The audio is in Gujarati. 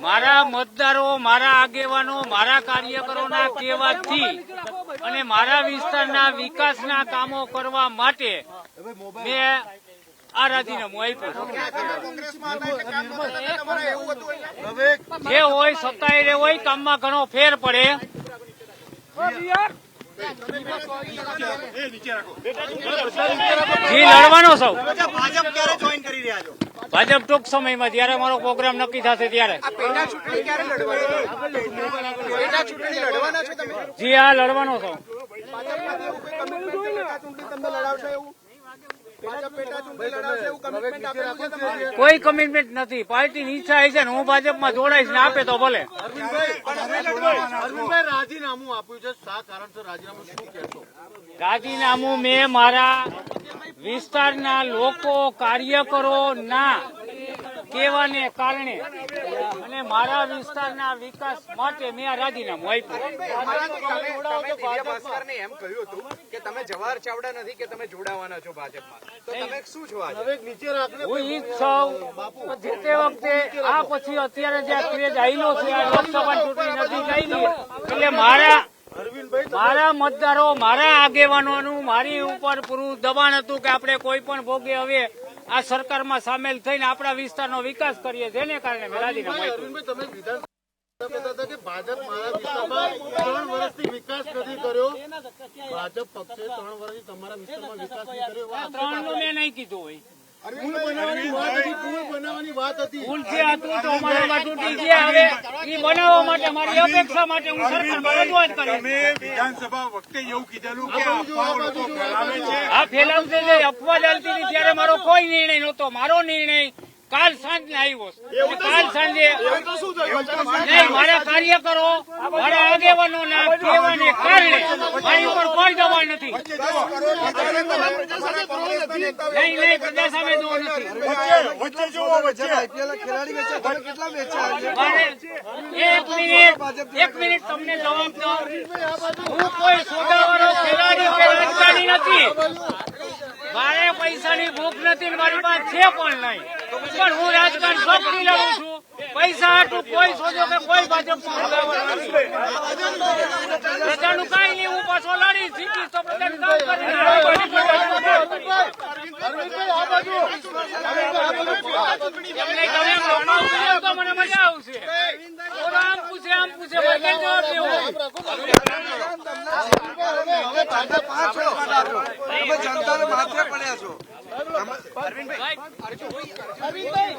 મારા મતદારો, મારા આગેવાનો, મારા કાર્યકરોના કહેવાથી અને મારા વિસ્તારના વિકાસના કામો કરવા માટે મેં આ રાજીનામું આપ્યું જે હોય સત્તાએ રે હોય, કામમાં ઘણો ફેર પડે. જી, લડવાનો સૌ ભાજપ ક્યારે કરી રહ્યા છો. ભાજપ ટૂંક સમયમાં જ્યારે મારો પ્રોગ્રામ નક્કી થશે ત્યારે. પેટા ચૂંટણી ક્યારે લડવાની પેટા ચૂંટણી લડવાના છો તમે? જી હા લડવાનો છું. ભાજપ પેટા ચૂંટણી લડાવશે એવું કમિટમેન્ટ આપેલું છે તમારે? કોઈ કમિટમેન્ટ નથી. પાર્ટીની ઈચ્છા છે ને હું ભાજપમાં જોડાઈશ ને આપે તો ભલે. અરવિંદભાઈ રાજીનામું આપ્યું છે. શા કારણસર રાજીનામું શું કહેશો? રાજીનામું મેં મારા વિસ્તારના લોકો કાર્યકરો ના કહેવાને કારણે અને મારા વિસ્તારના વિકાસ માટે મેં આ રાજીનામું આપ્યું. એમ કહ્યું હતું કે તમે જવાહર ચાવડા નથી કે તમે જોડાવાના છો ભાજપમાં શું છો હું ઈ જ તે વખતે આ પછી અત્યારે જે ક્રેજ આવેલો છે, આ લોકસભા ચૂંટણી નથી ગઈ એટલે મારા મારા મતદારો મારા આગેવાનોનું મારી ઉપર પૂરું દબાણ હતું કે આપણે કોઈ પણ ભોગે હવે આ સરકારમાં સામેલ થઈને આપણા વિસ્તારનો વિકાસ કરીએ જેને કારણે મેં રાજીનામું આપ્યું. અરવિંદભાઈ તમે વિધાનસભા કહેતા હતા કે ભાજપ મારા વિસ્તારમાં ત્રણ વર્ષથી વિકાસ નથી કર્યો. ભાજપ પક્ષે ત્રણ વર્ષથી તમારા વિસ્તારમાં વિકાસ નથી કર્યો. ત્રણ મેં નહીં કીધું હોય. પુલ બનાવવાની વાત હતી પુલ બનાવવાની વાત હતી ભૂલ છે હતું તો અમારામાં તૂટી ગયા હવે એ બનાવવા માટે મારી અપેક્ષા માટે હું સરકારમાં રજૂઆત કરીશ તમે વિધાનસભા વખતે એવું કીધેલું કે લોકો ફેલાવે છે આ ફેલાવશે જે હતી ત્યારે મારો કોઈ નિર્ણય નહોતો મારો નિર્ણય કાલ સાંજને આવ્યો કાલ સાંજે નહીં મારા કાર્યકરો મારા આગેવાનોના કહેવાને કારણે મારી ઉપર કોઈ દબાણ નથી. નહીં નહીં પ્રજા સામે જોવો નથી. એક મિનિટ એક મિનિટ તમને જવાબ દો. હું કોઈ સોદાવાળો ખેલાડી કે રાજકારણી નથી. મારે પૈસાની ભૂખ નથી ને મારી પાસે છે પણ નહીં. પણ હું રાજકારણ શોખથી લઉં છું. પૈસા હાટું કોઈ સોજો કે કોઈ ભાજપ પ્રજાનું કાંઈ નહીં, હું પાછો લડી શીખીશ તો પ્રજાનું કામ મજા આવશે આમ પૂછે માત્ર પડ્યા છો. ભાઈ